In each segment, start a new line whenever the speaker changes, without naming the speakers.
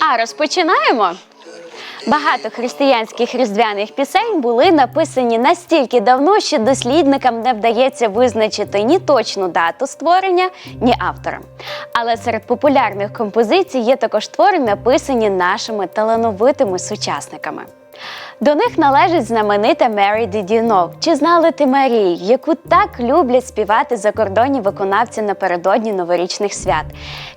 А розпочинаємо. Багато християнських різдвяних пісень були написані настільки давно, що дослідникам не вдається визначити ні точну дату створення, ні автора. Але серед популярних композицій є також твори, написані нашими талановитими сучасниками. До них належить знаменита Мері Know? Чи знали ти Марії, яку так люблять співати закордонні виконавці напередодні новорічних свят?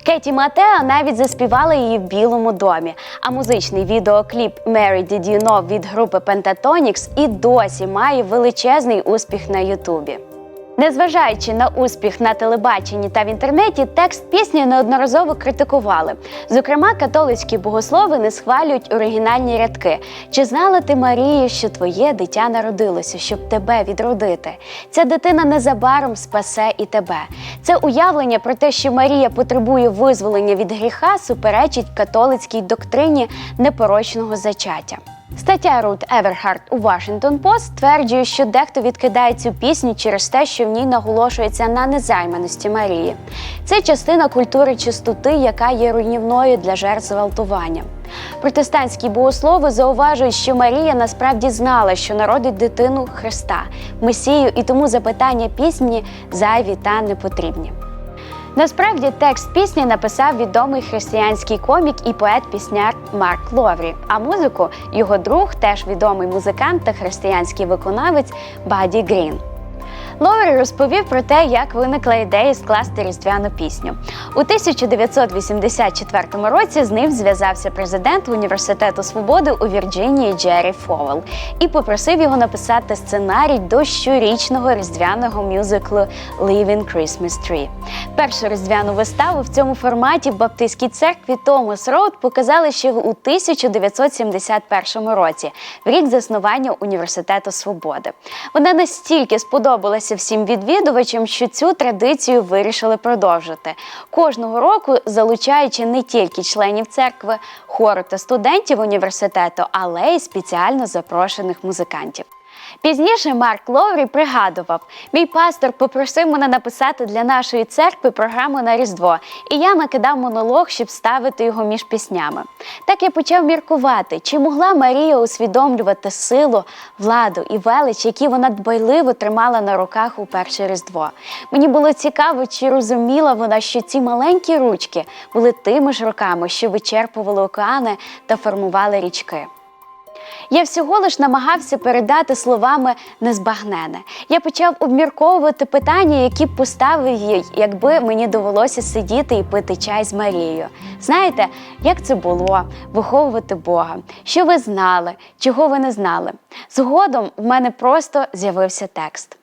Кеті Матео навіть заспівала її в Білому домі. А музичний відеокліп Мері Know від групи Pentatonix і досі має величезний успіх на Ютубі. Незважаючи на успіх на телебаченні та в інтернеті, текст пісні неодноразово критикували. Зокрема, католицькі богослови не схвалюють оригінальні рядки. Чи знала ти, Марія, що твоє дитя народилося, щоб тебе відродити? Ця дитина незабаром спасе і тебе. Це уявлення про те, що Марія потребує визволення від гріха, суперечить католицькій доктрині непорочного зачаття. Стаття Рут Еверхард у Washington Post стверджує, що дехто відкидає цю пісню через те, що в ній наголошується на незайманості Марії. Це частина культури чистоти, яка є руйнівною для жертв зґвалтування. Протестантські богослови зауважують, що Марія насправді знала, що народить дитину Христа, Месію, і тому запитання пісні зайві та непотрібні. Насправді текст пісні написав відомий християнський комік і поет-пісняр Марк Ловрі, а музику його друг, теж відомий музикант та християнський виконавець Баді Грін. Ловрі розповів про те, як виникла ідея скласти різдвяну пісню. У 1984 році з ним зв'язався президент Університету свободи у Вірджинії Джері Фовел і попросив його написати сценарій до щорічного різдвяного мюзиклу Living Christmas Tree. Першу різдвяну виставу в цьому форматі в Баптистській церкві Томас Роуд показали ще у 1971 році, в рік заснування Університету свободи. Вона настільки сподобалася всім відвідувачам, що цю традицію вирішили продовжити. Кожного року залучаючи не тільки членів церкви, хору та студентів університету, але й спеціально запрошених музикантів. Пізніше Марк Ловрі пригадував: мій пастор попросив мене написати для нашої церкви програму на Різдво, і я накидав монолог, щоб ставити його між піснями. Так я почав міркувати, чи могла Марія усвідомлювати силу, владу і велич, які вона дбайливо тримала на руках у перше Різдво. Мені було цікаво, чи розуміла вона, що ці маленькі ручки були тими ж руками, що вичерпували океани та формували річки. Я всього лиш намагався передати словами незбагнене. Я почав обмірковувати питання, які б поставив їй, якби мені довелося сидіти і пити чай з Марією. Знаєте, як це було виховувати Бога? Що ви знали, чого ви не знали? Згодом в мене просто з'явився текст.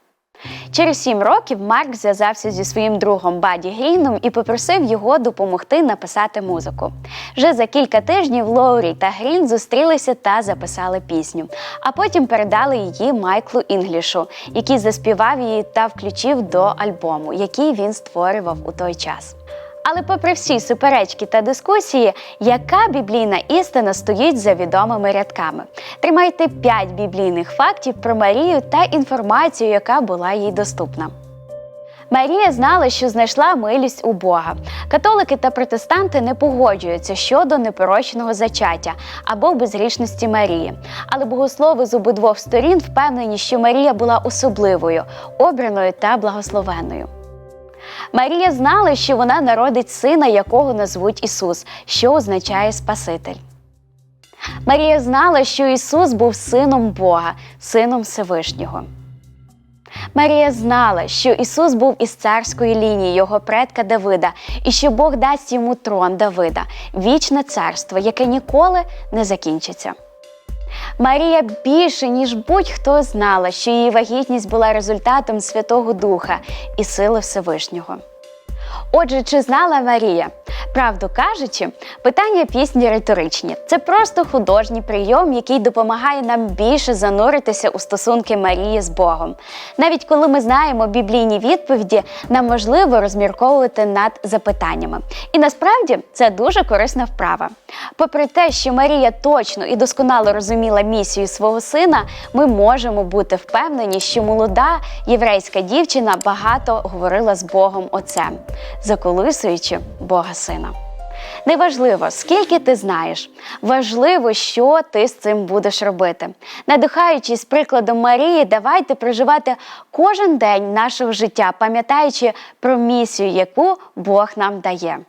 Через сім років Марк зв'язався зі своїм другом Баді Гріном і попросив його допомогти написати музику. Вже за кілька тижнів Лоурі та Грін зустрілися та записали пісню, а потім передали її Майклу Інглішу, який заспівав її та включив до альбому, який він створював у той час. Але, попри всі суперечки та дискусії, яка біблійна істина стоїть за відомими рядками? Тримайте 5 біблійних фактів про Марію та інформацію, яка була їй доступна. Марія знала, що знайшла милість у Бога. Католики та протестанти не погоджуються щодо непорочного зачаття або безгрішності Марії. Але богослови з обидвох сторін впевнені, що Марія була особливою, обраною та благословенною. Марія знала, що вона народить сина, якого назвуть Ісус, що означає Спаситель. Марія знала, що Ісус був сином Бога, сином Всевишнього. Марія знала, що Ісус був із царської лінії його предка Давида, і що Бог дасть йому трон Давида, вічне царство, яке ніколи не закінчиться. Марія більше, ніж будь-хто знала, що її вагітність була результатом Святого Духа і сили Всевишнього. Отже, чи знала Марія? Правду кажучи, питання пісні риторичні. Це просто художній прийом, який допомагає нам більше зануритися у стосунки Марії з Богом. Навіть коли ми знаємо біблійні відповіді, нам важливо розмірковувати над запитаннями. І насправді це дуже корисна вправа. Попри те, що Марія точно і досконало розуміла місію свого сина, ми можемо бути впевнені, що молода єврейська дівчина багато говорила з Богом Отцем, заколисуючи Бога Сина. Неважливо, скільки ти знаєш, важливо, що ти з цим будеш робити. Надихаючись прикладом Марії, давайте проживати кожен день нашого життя, пам'ятаючи про місію, яку Бог нам дає.